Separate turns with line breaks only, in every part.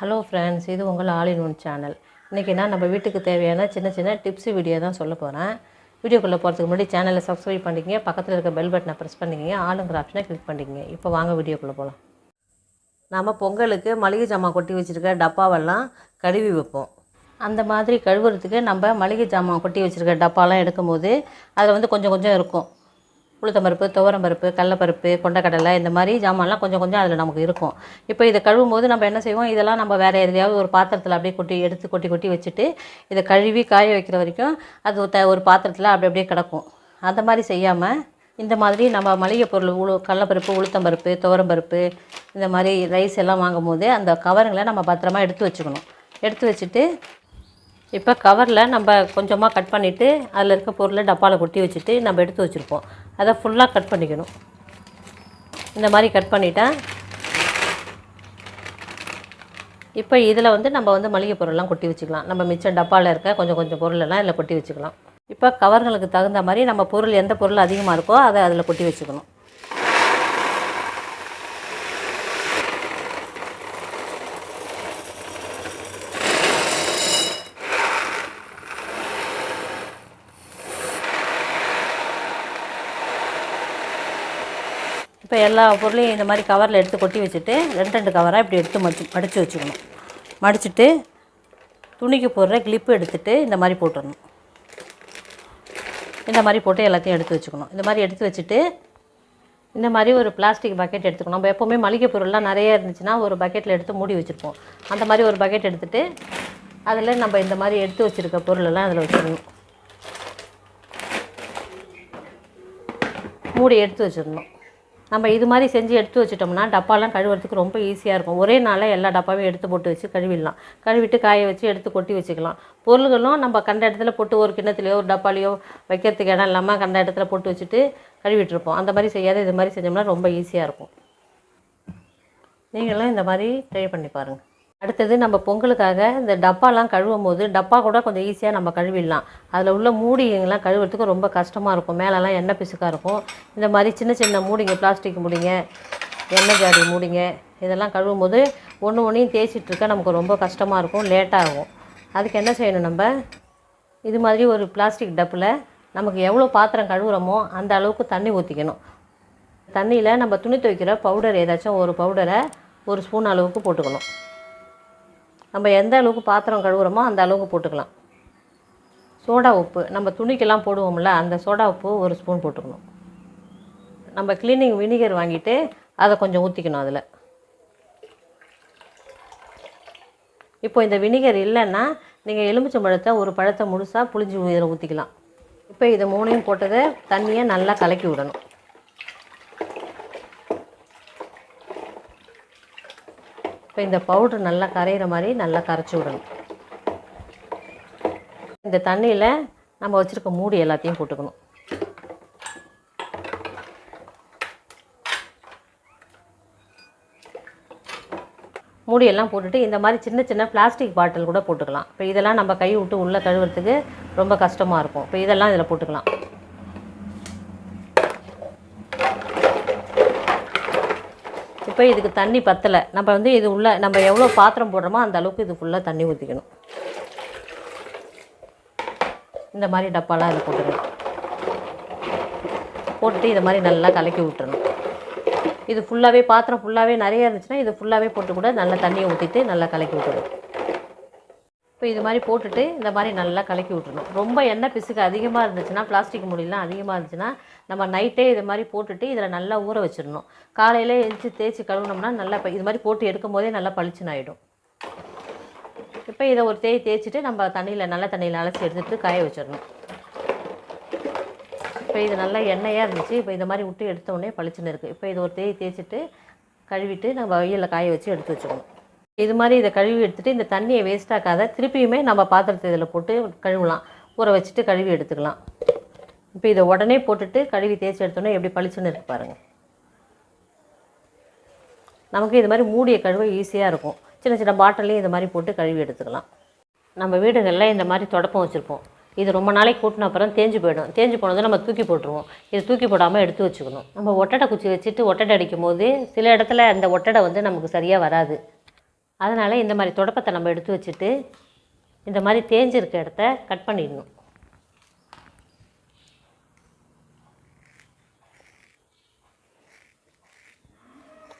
Hello friends இது உங்கள் all in one channel இன்றைக்கி நான் நம்ம வீட்டுக்கு தேவையான சின்ன சின்ன டிப்ஸு வீடியோ தான் சொல்ல போகிறேன் வீடியோக்குள்ளே போகிறதுக்கு முன்னாடி சேனலை சப்ஸ்கிரைப் பண்ணிக்கங்க. பக்கத்தில் இருக்க பெல் பட்டனை ப்ரெஸ் பண்ணிக்கிங்க. ஆளுங்கிற ஆப்ஷனை கிளிக் பண்ணிக்கங்க. இப்போ வாங்க வீடியோக்குள்ளே போகலாம் நம்ம பொங்கலுக்கு மளிகை ஜாமான் கொட்டி வச்சுருக்க டப்பாவெல்லாம் கழுவி வைப்போம். அந்த மாதிரி கழுவுறதுக்கு நம்ம மளிகை ஜாமான் கொட்டி வச்சுருக்க டப்பாலாம் எடுக்கும்போது அதில் வந்து கொஞ்சம் கொஞ்சம் இருக்கும். உளுத்தம்பருப்பு துவரம்பருப்பு கடலப்பருப்பு கொண்டக்கடலை இந்த மாதிரி ஜாமான்லாம் கொஞ்சம் கொஞ்சம் அதில் நமக்கு இருக்கும். இப்போ இதை கழுவும் போது நம்ம என்ன செய்வோம்? இதெல்லாம் நம்ம வேறு எதுலையாவது ஒரு பாத்திரத்தில் அப்படியே கொட்டி எடுத்து கொட்டி கொட்டி வச்சுட்டு இதை கழுவி காய வைக்கிற வரைக்கும் அது த ஒரு பாத்திரத்தில் அப்படி அப்படியே கிடக்கும். அந்த மாதிரி செய்யாமல் இந்த மாதிரி நம்ம மளிகை பொருள் உளு கடலப்பருப்பு உளுத்தம்பருப்பு துவரம்பருப்பு இந்த மாதிரி ரைஸ் எல்லாம் வாங்கும் போது அந்த கவருங்களை நம்ம பத்திரமா எடுத்து வச்சுக்கணும். எடுத்து வச்சுட்டு இப்போ கவரில் நம்ம கொஞ்சமாக கட் பண்ணிவிட்டு அதில் இருக்க பொருளை டப்பாவில் கொட்டி வச்சுட்டு நம்ம எடுத்து வச்சுருப்போம். அதை ஃபுல்லாக கட் பண்ணிக்கணும். இந்த மாதிரி கட் பண்ணிட்டேன் இப்போ இதில் வந்து நம்ம வந்து மளிகை பொருள்லாம் கொட்டி வச்சுக்கலாம். நம்ம மிச்சம் டப்பாவில் இருக்க கொஞ்சம் கொஞ்சம் பொருளெல்லாம் இதில் கொட்டி வச்சுக்கலாம். இப்போ கவர்களுக்கு தகுந்த மாதிரி நம்ம பொருள் எந்த பொருள் அதிகமாக இருக்கோ அதை அதில் கொட்டி வச்சுக்கணும். இப்போ எல்லா பொருளையும் இந்த மாதிரி கவரில் எடுத்து கொட்டி வச்சுட்டு ரெண்டு ரெண்டு கவராக இப்படி எடுத்து மடிச்சு மடித்து வச்சுக்கணும். மடிச்சுட்டு துணிக்கு போடுற கிளிப்பு எடுத்துகிட்டு இந்த மாதிரி போட்டுடணும். இந்த மாதிரி போட்டு எல்லாத்தையும் எடுத்து வச்சுக்கணும். இந்த மாதிரி எடுத்து வச்சுட்டு இந்த மாதிரி ஒரு பிளாஸ்டிக் பக்கெட் எடுத்துக்கணும். நம்ம எப்போவுமே மளிகை பொருள்லாம் நிறைய இருந்துச்சுன்னா ஒரு பக்கெட்டில் எடுத்து மூடி வச்சுருப்போம். அந்த மாதிரி ஒரு பக்கெட் எடுத்துகிட்டு அதில் நம்ம இந்த மாதிரி எடுத்து வச்சுருக்க பொருளெல்லாம் அதில் வச்சிடணும். மூடி எடுத்து வச்சிடணும். நம்ம இது மாதிரி செஞ்சு எடுத்து வச்சிட்டோம்னா டப்பாலாம் கழுவுறதுக்கு ரொம்ப ஈஸியாக இருக்கும். ஒரே நாளில் எல்லா டப்பாவையும் எடுத்து போட்டு வச்சு கழுவிடலாம். கழுவிட்டு காய வச்சு எடுத்து கொட்டி வச்சுக்கலாம். பொருள்களும் நம்ம கண்ட இடத்துல போட்டு ஒரு கிண்ணத்துலையோ ஒரு டப்பாலையோ வைக்கிறதுக்கு இடம் இல்லாமல் கண்ட இடத்துல போட்டு வச்சுட்டு கழுவிட்டுருப்போம். அந்த மாதிரி செய்யாத இது மாதிரி செஞ்சோம்னா ரொம்ப ஈஸியாக இருக்கும். நீங்களும் இந்த மாதிரி ட்ரை பண்ணி பாருங்கள் அடுத்தது நம்ம பொங்கலுக்காக இந்த டப்பாலாம் கழுவும் போது டப்பா கூட கொஞ்சம் ஈஸியாக நம்ம கழுவிடலாம். அதில் உள்ள மூடிங்கெல்லாம் கழுவுறதுக்கு ரொம்ப கஷ்டமாக இருக்கும். மேலெலாம் எண்ணெய் பிசுக்காக இருக்கும். இந்த மாதிரி சின்ன சின்ன மூடிங்க பிளாஸ்டிக் மூடிங்க எண்ணெய் ஜாடி மூடிங்க இதெல்லாம் கழுவும் போது ஒன்று ஒன்றையும் தேய்ச்சிட்ருக்க நமக்கு ரொம்ப கஷ்டமாக இருக்கும் லேட்டாகும் அதுக்கு என்ன செய்யணும் நம்ம? இது மாதிரி ஒரு பிளாஸ்டிக் டப்பில் நமக்கு எவ்வளோ பாத்திரம் கழுவுறோமோ அந்த அளவுக்கு தண்ணி ஊற்றிக்கணும் தண்ணியில் நம்ம துணி துவைக்கிற பவுடர் ஏதாச்சும் ஒரு பவுடரை ஒரு ஸ்பூன் அளவுக்கு போட்டுக்கணும். நம்ம எந்த அளவுக்கு பாத்திரம் கழுவுறோமோ அந்த அளவுக்கு போட்டுக்கலாம். சோடா உப்பு நம்ம துணிக்கெல்லாம் போடுவோம்ல அந்த சோடா உப்பு ஒரு ஸ்பூன் போட்டுக்கணும். நம்ம க்ளீனிங் வினிகர் வாங்கிட்டு அதை கொஞ்சம் ஊற்றிக்கணும் அதில். இப்போ இந்த வினிகர் இல்லைன்னா நீங்கள் எலுமிச்சை பழத்தை ஒரு பழத்தை முழுசாக புளிஞ்சு இதில் ஊற்றிக்கலாம் இப்போ இதை மூணையும் போட்டதை தண்ணியை நல்லா கலக்கி விடணும். இப்போ இந்த பவுட்ரு நல்லா கரையிற மாதிரி நல்லா கரைச்சி விடணும். இந்த தண்ணியில் நம்ம வச்சுருக்க மூடி எல்லாத்தையும் போட்டுக்கணும். மூடியெல்லாம் போட்டுட்டு இந்த மாதிரி சின்ன சின்ன பிளாஸ்டிக் பாட்டில் கூட போட்டுக்கலாம். இப்போ இதெல்லாம் நம்ம கை விட்டு உள்ளே கழுவுறதுக்கு ரொம்ப கஷ்டமாக இருக்கும். இப்போ இதெல்லாம் இதில் போட்டுக்கலாம். இப்போ இதுக்கு தண்ணி பத்தலை. நம்ம வந்து இது உள்ள நம்ம எவ்வளோ பாத்திரம் போடுறோமோ அந்த அளவுக்கு இது ஃபுல்லாக தண்ணி ஊற்றிக்கணும் இந்த மாதிரி டப்பாலாம் இதில் போட்டுக்கணும். போட்டுட்டு இதை மாதிரி நல்லா கலக்கி விட்டுறணும். இது ஃபுல்லாகவே பாத்திரம் ஃபுல்லாகவே நிறைய இருந்துச்சுன்னா இது ஃபுல்லாகவே போட்டு கூட நல்லா தண்ணியை ஊற்றிட்டு நல்லா கலக்கி விட்டுறணும். இப்போ இது மாதிரி போட்டுட்டு இந்த மாதிரி நல்லா கலக்கி விட்டுணும் ரொம்ப எண்ணெய் பிசுக்கு அதிகமாக இருந்துச்சுன்னா பிளாஸ்டிக் மூடிலாம் அதிகமாக இருந்துச்சுன்னா நம்ம நைட்டே இது மாதிரி போட்டுட்டு இதில் நல்லா ஊற வச்சிடணும். காலையில் எழுந்து தேய்ச்சி கழுவுனோம்னா நல்லா இப்போ இது மாதிரி போட்டு எடுக்கும் போதே நல்லா பளிச்சுன்னு ஆகிடும் இப்போ இதை ஒரு தேய் தேய்ச்சிட்டு நம்ம தண்ணியில் நல்ல தண்ணியில் அலசி எடுத்துகிட்டு காய வச்சிடணும். இப்போ இது நல்லா எண்ணெயாக இருந்துச்சு. இப்போ இந்த மாதிரி விட்டு எடுத்த உடனே பளிச்சுன்னு இருக்குது இப்போ இது ஒரு தேய் தேய்ச்சிட்டு கழுவிட்டு நம்ம வெயிலில் காய வச்சு எடுத்து வச்சுக்கணும் இது மாதிரி இதை கழுவி எடுத்துகிட்டு இந்த தண்ணியை வேஸ்ட் ஆக்காத திருப்பியுமே நம்ம பாத்திரத்தை இதில் போட்டு கழுவலாம். ஊற வச்சுட்டு கழுவி எடுத்துக்கலாம். இப்போ இதை உடனே போட்டுட்டு கழுவி தேய்ச்சி எடுத்தோன்னே எப்படி பளிச்சுன்னு இருக்கு பாருங்கள் நமக்கு இது மாதிரி மூடிய கழுவ ஈஸியாக இருக்கும். சின்ன சின்ன பாட்டிலையும் இது மாதிரி போட்டு கழுவி எடுத்துக்கலாம். நம்ம வீடுகளில் இந்த மாதிரி தொடப்பம் வச்சுருப்போம். இது ரொம்ப நாளைக்கு கூட்டின அப்புறம் தேஞ்சு போயிடும். தேஞ்சு போனதை நம்ம தூக்கி போட்டுருவோம். இது தூக்கி போடாமல் எடுத்து வச்சுக்கணும். நம்ம ஒட்டடை குச்சி வச்சுட்டு ஒட்டடை அடிக்கும் போது சில இடத்துல அந்த ஒட்டடை வந்து நமக்கு சரியாக வராது. அதனால் இந்த மாதிரி தொடப்பத்தை நம்ம எடுத்து வச்சுட்டு இந்த மாதிரி தேஞ்சிருக்க இடத்த கட் பண்ணிடணும்.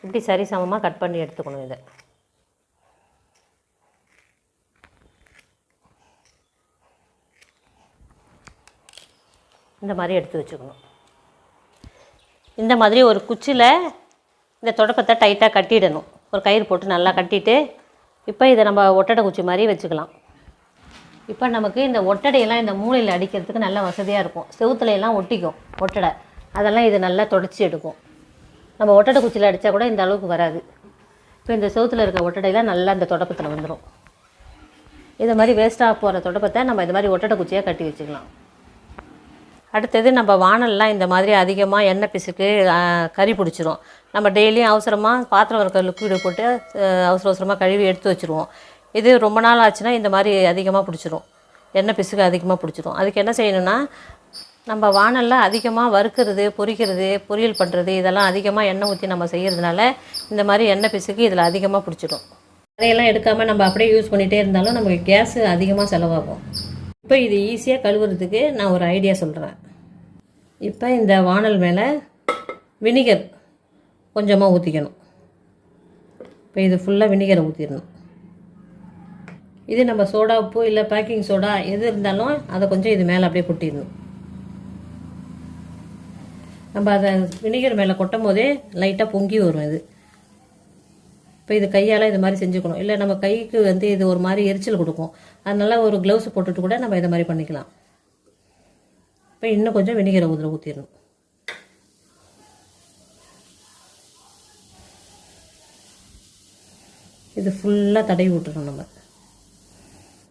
இப்படி சரி சமமாக கட் பண்ணி எடுத்துக்கணும் இதை. இந்த மாதிரி எடுத்து வச்சுக்கணும். இந்த மாதிரி ஒரு குச்சியில் இந்த தொடப்பத்தை டைட்டாக கட்டிடணும். ஒரு கயிறு போட்டு நல்லா கட்டிட்டு இப்போ இதை நம்ம ஒட்டடை குச்சி மாதிரி வச்சுக்கலாம். இப்போ நமக்கு இந்த ஒட்டடையெல்லாம் இந்த மூலையில் அடிக்கிறதுக்கு நல்ல வசதியாக இருக்கும். செவுத்துலையெல்லாம் ஒட்டிக்கும் ஒட்டடை. அதெல்லாம் இது நல்லா தொடச்சி எடுக்கும். நம்ம ஒட்டடை குச்சியில் அடித்தா கூட இந்த அளவுக்கு வராது. இப்போ இந்த செவுத்தில் இருக்க ஒட்டடையெல்லாம் நல்லா இந்த தொடப்பத்தில் வந்துடும் இது மாதிரி வேஸ்ட்டாக போகிற தொடப்பத்தை நம்ம இது மாதிரி ஒட்டடை குச்சியாக கட்டி வச்சுக்கலாம். அடுத்தது நம்ம வானல்லாம் இந்த மாதிரி அதிகமாக எண்ணெய் பிசுக்கு கறி பிடிச்சிரும். நம்ம டெய்லியும் அவசரமாக பாத்திரம் இருக்க லிக்விடு போட்டு அவசர அவசரமாக கழுவி எடுத்து வச்சுருவோம். இது ரொம்ப நாள் ஆச்சுன்னா இந்த மாதிரி அதிகமாக பிடிச்சிரும். எண்ணெய் பிசுக்கு அதிகமாக பிடிச்சிரும். அதுக்கு என்ன செய்யணும்னா நம்ம வானலில் அதிகமாக வறுக்கிறது பொரிக்கிறது பொரியல் பண்ணுறது இதெல்லாம் அதிகமாக எண்ணெய் ஊற்றி நம்ம செய்கிறதுனால இந்த மாதிரி எண்ணெய் பிசுக்கு இதில் அதிகமாக பிடிச்சிடும் அதையெல்லாம் எடுக்காமல் நம்ம அப்படியே யூஸ் பண்ணிகிட்டே இருந்தாலும் நமக்கு கேஸு அதிகமாக செலவாகும். இப்போ இது ஈஸியாக கழுவுறதுக்கு நான் ஒரு ஐடியா சொல்கிறேன் இப்போ இந்த வானல் மேலே வினிகர் கொஞ்சமாக ஊற்றிக்கணும் இப்போ இது ஃபுல்லாக வினிகரை ஊற்றிடணும் இது நம்ம சோடா உப்பு இல்லை பேக்கிங் சோடா எது இருந்தாலும் அதை கொஞ்சம் இது மேலே அப்படியே கொட்டிடணும். நம்ம அதை வினிகர் மேலே கொட்டும் போதே லைட்டாக பொங்கி வரும் இது. இப்போ இது கையால் இது மாதிரி செஞ்சுக்கணும். இல்லை நம்ம கைக்கு வந்து இது ஒரு மாதிரி எரிச்சல் கொடுக்கும். அதனால ஒரு க்ளவுஸ் போட்டுட்டு கூட நம்ம இதை மாதிரி பண்ணிக்கலாம். இப்போ இன்னும் கொஞ்சம் வினிகரை ஊதில் ஊற்றிடணும் இது ஃபுல்லாக தடவி விட்டுறணும் நம்ம.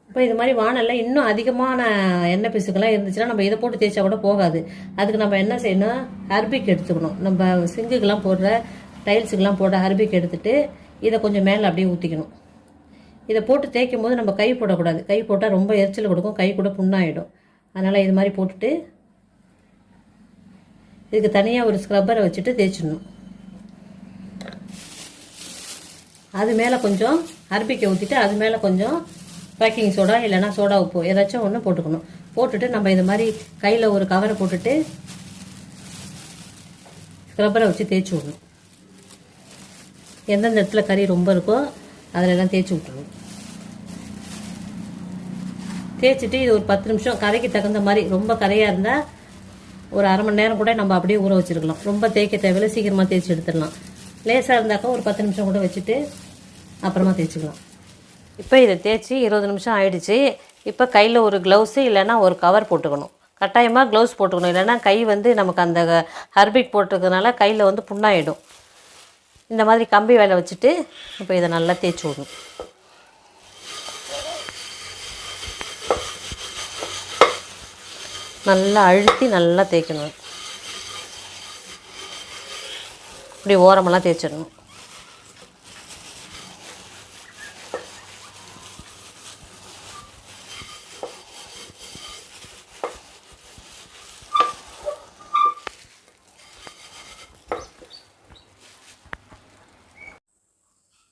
இப்போ இது மாதிரி வானல்ல இன்னும் அதிகமான எண்ணெய் பிசுக்கெல்லாம் இருந்துச்சுன்னா நம்ம இதை போட்டு தேய்ச்சா கூட போகாது. அதுக்கு நம்ம என்ன செய்யணும் ஹர்பிக் எடுத்துக்கணும். நம்ம சிங்குக்கெல்லாம் போடுற டைல்ஸுக்கெல்லாம் போடுற ஹர்பிக் எடுத்துட்டு இதை கொஞ்சம் மேலே அப்படியே ஊற்றிக்கணும் இதை போட்டு தேய்க்கும் போது நம்ம கை போடக்கூடாது. கை போட்டால் ரொம்ப எரிச்சல் கொடுக்கும். கை கூட புண்ணாயிடும். அதனால் இது மாதிரி போட்டுட்டு இதுக்கு தனியாக ஒரு ஸ்க்ரப்பரை வச்சுட்டு தேய்ச்சிடணும். அது மேலே கொஞ்சம் அரபிக்கை ஊற்றிட்டு அது மேலே கொஞ்சம் பேக்கிங் சோடா இல்லைனா சோடா உப்பு ஏதாச்சும் ஒன்று போட்டுக்கணும். போட்டுட்டு நம்ம இது மாதிரி கையில் ஒரு கவரை போட்டுட்டு ஸ்க்ரப்பரை வச்சு தேய்ச்சி விடணும். எந்தெந்த இடத்துல கறி ரொம்ப இருக்கோ அதில் எல்லாம் தேய்ச்சி விட்டுருவோம் தேய்ச்சிட்டு இது ஒரு பத்து நிமிஷம் கரைக்கு தகுந்த மாதிரி ரொம்ப கரையாக இருந்தால் ஒரு அரை மணி நேரம் கூட நம்ம அப்படியே ஊற வச்சிருக்கலாம். ரொம்ப தேய்க்க தேவையில்ல சீக்கிரமாக தேய்ச்சி எடுத்துடலாம். லேசாக இருந்தாக்கா ஒரு பத்து நிமிஷம் கூட வச்சுட்டு அப்புறமா தேய்ச்சிக்கலாம். இப்போ இதை தேய்ச்சி இருபது நிமிஷம் ஆயிடுச்சு. இப்போ கையில் ஒரு க்ளவுஸு இல்லைன்னா ஒரு கவர் போட்டுக்கணும். கட்டாயமாக க்ளவுஸ் போட்டுக்கணும். இல்லைன்னா கை வந்து நமக்கு அந்த ஹர்பிக் போட்டிருக்கறதுனால கையில் வந்து புண்ணாயிடும். இந்த மாதிரி கம்பி வேலை வச்சுட்டு இப்போ இதை நல்லா தேய்ச்சி விடணும். நல்லா அழுத்தி நல்லா தேய்க்கணும். இப்படி ஓரமெல்லாம் தேய்ச்சிடணும்.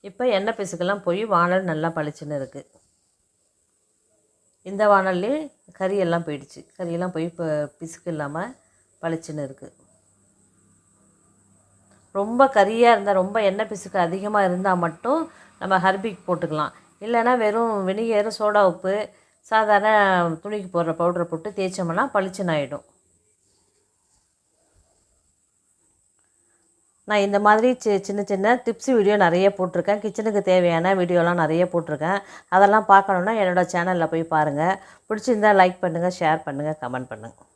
இப்போ எண்ணெய் பிசுக்கெல்லாம் போய் வானல் நல்லா பளிச்சுன்னு இருக்குது இந்த வானல்லே கறியெல்லாம் போயிடுச்சு. கறியெல்லாம் போய் இப்போ பிசுக்கு இல்லாமல் பளிச்சுன்னு இருக்குது ரொம்ப கறியாக இருந்தால் ரொம்ப எண்ணெய் பிசுக்கு அதிகமாக இருந்தால் மட்டும் நம்ம ஹர்பிக் போட்டுக்கலாம். இல்லைன்னா வெறும் வினிகர் சோடா உப்பு சாதாரண துணிக்கு போடுற பவுடரை போட்டு தேய்ச்சோம்னா பளிச்சுன்னு ஆகிடும் நான் இந்த மாதிரி சி சின்ன சின்ன டிப்ஸ் வீடியோ நிறைய போட்டிருக்கேன். கிச்சனுக்கு தேவையான வீடியோலாம் நிறைய போட்டிருக்கேன். அதெல்லாம் பார்க்கணுன்னா என்னோடய சேனலில் போய் பாருங்கள் பிடிச்சிருந்தா லைக் பண்ணுங்கள் ஷேர் பண்ணுங்கள் கமெண்ட் பண்ணுங்கள்